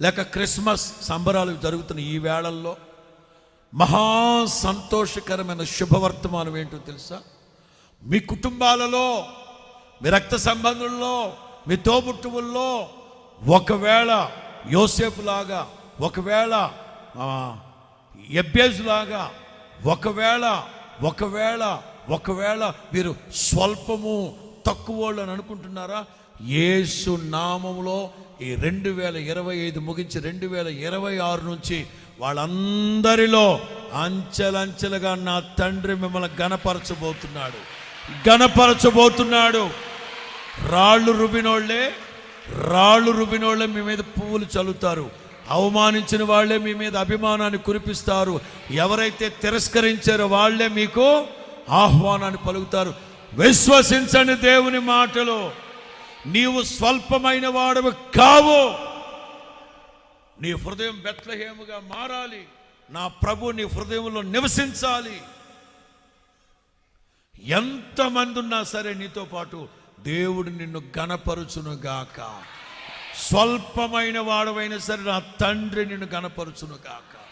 లేక క్రిస్మస్ సంబరాలు జరుగుతున్న ఈ వేళల్లో మహా సంతోషకరమైన శుభవర్తమానం ఏంటో తెలుసా? మీ కుటుంబాలలో మీ రక్త సంబంధుల్లో మీ తోబుట్టువుల్లో ఒకవేళ యోసేపు లాగా ఒకవేళ ఎబ్బేజు లాగా ఒకవేళ ఒకవేళ ఒకవేళ మీరు స్వల్పము తక్కువ అని అనుకుంటున్నారా? యేసు నామంలో ఈ రెండు వేల ఇరవై ఐదు ముగించి రెండు వేల ఇరవై ఆరు నుంచి వాళ్ళందరిలో అంచెలంచెలుగా నా తండ్రి మిమ్మల్ని గణపరచబోతున్నాడు. గణపరచబోతున్నాడు. రాళ్ళు రుబినోళ్ళే రాళ్ళు రుబినోళ్ళే మీ మీద పువ్వులు చల్లుతారు. అవమానించిన వాళ్ళే మీ మీద అభిమానాన్ని కురిపిస్తారు. ఎవరైతే తిరస్కరించారో వాళ్ళే మీకు ఆహ్వానాన్ని పలుకుతారు. విశ్వసించండి దేవుని మాటలు. నీవు స్వల్పమైన వాడవు కావు. నీ హృదయం బెత్లహేముగా మారాలి. నా ప్రభు నీ హృదయంలో నివసించాలి. ఎంతమంది ఉన్నా సరే నీతో పాటు దేవుడు నిన్ను గణపరుచునుగాక. స్వల్పమైన వాడవైనా సరే నా తండ్రి నిన్ను గణపరుచునుగాక.